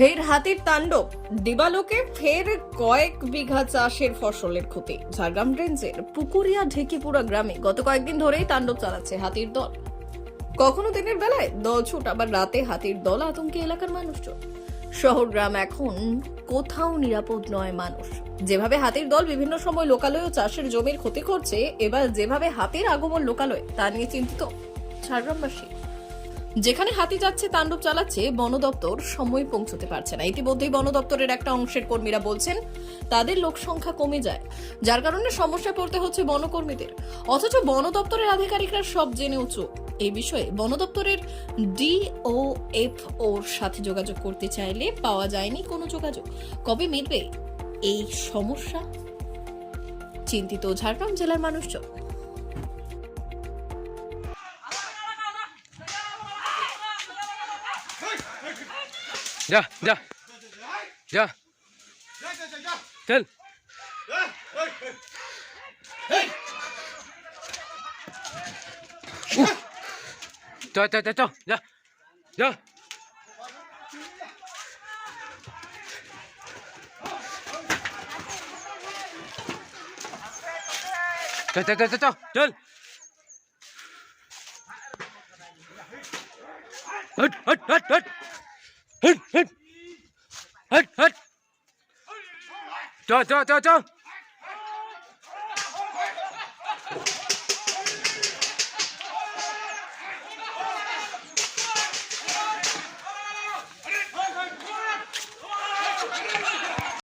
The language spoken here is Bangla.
ফের হাতির তাণ্ডব। দিবালোকে ফের কয়েক বিঘা চাষের ফসলের ক্ষতি। ঝাড়গ্রাম রেঞ্জের পুকুরিয়া ঢেকিপুরা গ্রামে গত কয়েকদিন ধরেই তাণ্ডব চালাচ্ছে হাতির দল। কখনো দিনের বেলায় দল ছুট, আবার রাতে হাতির দল আতঙ্কে এলাকার মানুষজন। শহর গ্রাম এখন কোথাও নিরাপদ নয় মানুষ। যেভাবে হাতির দল বিভিন্ন সময় লোকালয় ও চাষের জমির ক্ষতি করছে, এবার যেভাবে হাতির আগমন লোকালয়, তা নিয়ে চিন্তিত ঝাড়গ্রামবাসী। যেখানে হাতি যাচ্ছে, তাণ্ডব চালাচ্ছে, বন দপ্তর সময় পৌঁছতে পারছে না। ইতিমধ্যেই বন দপ্তরের একটা অংশের কর্মীরা বলছেন, তাদের লোক সংখ্যা কমে যায়, যার কারণে সমস্যা পড়তে হচ্ছে বনকর্মীদের। অথচ বন দপ্তরের আধিকারিকরা সব জেনে উঁচু। এই বিষয়ে বন দপ্তরের ডিওএফ ওর সাথে যোগাযোগ করতে চাইলে পাওয়া যায়নি কোনো যোগাযোগ। কবে মিটবে এই সমস্যা? চিন্তিত ঝাড়গ্রাম জেলার মানুষজন। जा जा जा चल cho cho cho cho ra ra cho cho cho cho cho chân. Hết hết hết hết হট হট হট হট চ চ চ